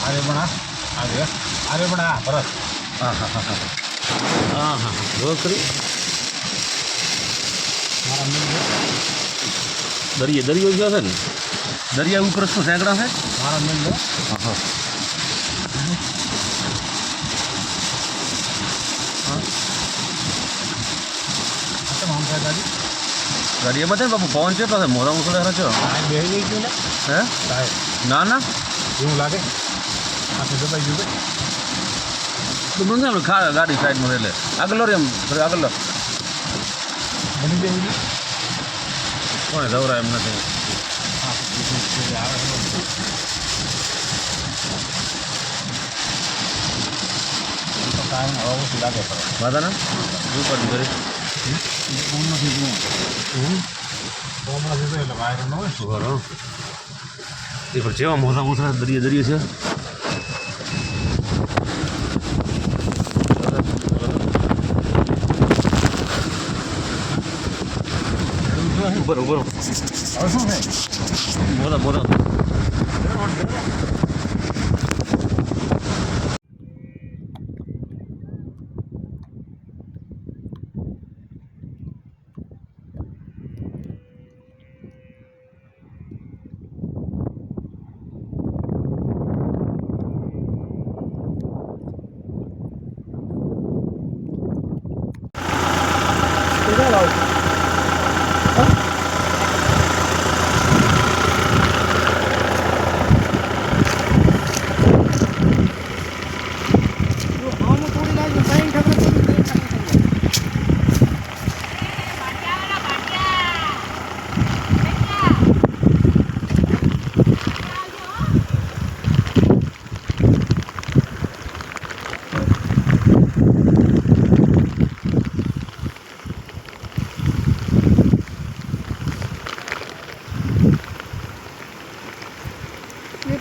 આર્યમણા આવે આર્યમણા ભરત. હા હા હા હા. હા હા ಹಾಂ ಹಾಂ મારા મિત્ર. દરિયે દરિયો ગયો છે ને? દરિયા ઉપર શું સેંકડા છે? મારા મિત્ર. હા હા તમે આમ થાય દાદી દરિયામાં છે ને બાપુ પવન છે. પાસે મોટા મુસળે હરે છો હે? ના ના. એવું લાગે? આપણે દબાઈ ગયું તો મને ખા ગાડી સાઈડમાં એટલે આગળ રે એમ આગળ કોને દવરા એમ નથી. લાગે બધાને શું કરી. જોવું ફોન નથી જોયું એટલે વાયર ન હોય બરો એ પણ જેવા મોટા મોટા દરિયા દરિયો છે બરોબર છે મોટા મોટા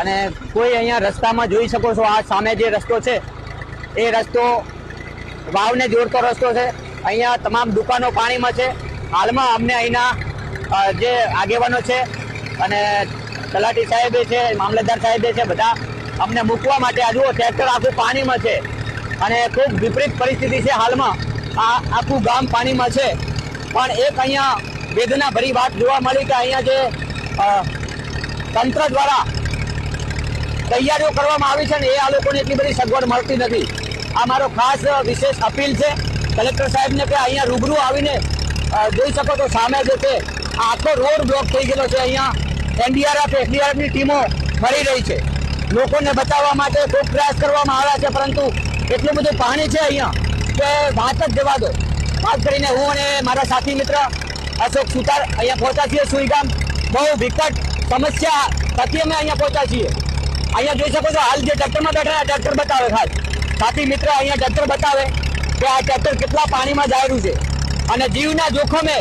અને કોઈ અહીંયા રસ્તામાં જોઈ શકો છો, આ સામે જે રસ્તો છે, એ રસ્તો વાવને જોડતો રસ્તો છે. અહીંયા તમામ દુકાનો પાણીમાં છે. હાલમાં અમને અહીંના જે આગેવાનો છે અને તલાટી સાહેબે છે, મામલતદાર સાહેબે છે, બધા અમને મૂકવા માટે આ જુઓ ટ્રેક્ટર આખું પાણીમાં છે. અને ખૂબ વિપરીત પરિસ્થિતિ છે હાલમાં. આ આખું ગામ પાણીમાં છે. પણ એક અહીંયા વેદના ભરી વાત જોવા મળી કે અહીંયા જે તંત્ર દ્વારા તૈયારીઓ કરવામાં આવી છે ને એ આ લોકોને એટલી બધી સગવડ મળતી નથી. આ મારો ખાસ વિશેષ અપીલ છે. કલેક્ટર સાહેબને કે અહીંયા રૂબરૂ આવીને જોઈ શકો તો સામે જે છે. આખો રોડ બ્લોક થઈ ગયેલો છે. અહીંયા એનડીઆરએફ એસડીઆરએફની ટીમો ફરી રહી છે. લોકોને બચાવવા માટે ખૂબ પ્રયાસ કરવામાં આવ્યા છે, પરંતુ એટલું બધું પાણી છે અહીંયા. કે વાત જ જવા દો. ખાસ કરીને હું અને મારા સાથી મિત્ર અશોક સુતાર અહીંયા પહોંચ્યા છીએ સુઈગામ. બહુ વિકટ સમસ્યા થકી અમે અહીંયા પહોંચ્યા છીએ. અહીંયા જોઈ શકો છો હાલ જે ટ્રેક્ટરમાં બેઠા ટ્રેક્ટર બતાવે ખાસ સાથી મિત્ર અહીંયા ટ્રેક્ટર બતાવે કે આ ટ્રેક્ટર કેટલા પાણીમાં જાયરું છે. અને જીવના જોખમે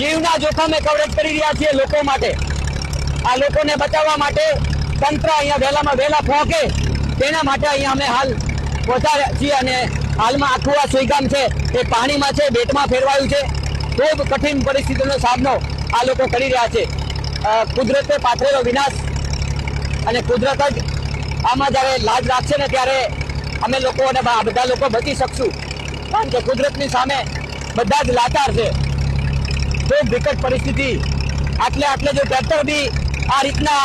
જીવના જોખમે કવરેજ કરી રહ્યા છીએ લોકો માટે. આ લોકોને બચાવવા માટે તંત્ર અહીંયા વહેલામાં વહેલા પહોંચે. તેના માટે અહીંયા અમે હાલ પહોંચ્યા છીએ અને હાલમાં આખું આ સુઈગામ છે. એ પાણીમાં છે, બેટમાં ફેરવાયું છે. ખૂબ કઠિન પરિસ્થિતિનો સામનો આ લોકો કરી રહ્યા છે. કુદરતે પાથરેલો વિનાશ અને કુદરત જ આમાં જ્યારે લાજ રાખશે ને ત્યારે અમે લોકો અને આ બધા લોકો બચી શકશું. કારણ કે કુદરતની સામે બધા જ લાચાર છે. ખૂબ વિકટ પરિસ્થિતિ. આટલે આટલે જો ટ્રેક્ટર બી આ રીતના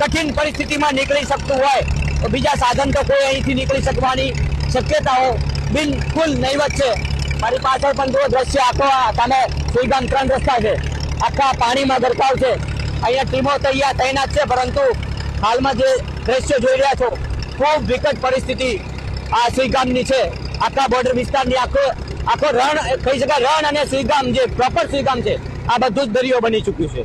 કઠિન પરિસ્થિતિમાં નીકળી શકતું હોય, તો બીજા સાધન તો કોઈ અહીંથી નીકળી શકવાની શક્યતાઓ બિલકુલ નહીવત છે. મારી પાછળ પણ જો દ્રશ્ય, આખો સામે સુઈગામ ત્રણ રસ્તા છે. આખા પાણીમાં ગરકાવ છે. અહીંયા ટીમો તૈયાર તૈનાત છે, પરંતુ હાલમાં જે દ્રશ્ય જોઈ રહ્યા છો, ખૂબ વિકટ પરિસ્થિતિ આ સુઈગામની છે. આખા બોર્ડર વિસ્તારની આખો આખો રણ, કહી શકાય રણ અને સુઈગામ જે પ્રોપર સુઈગામ છે, આ બધું જ દરિયો બની ચૂક્યું છે.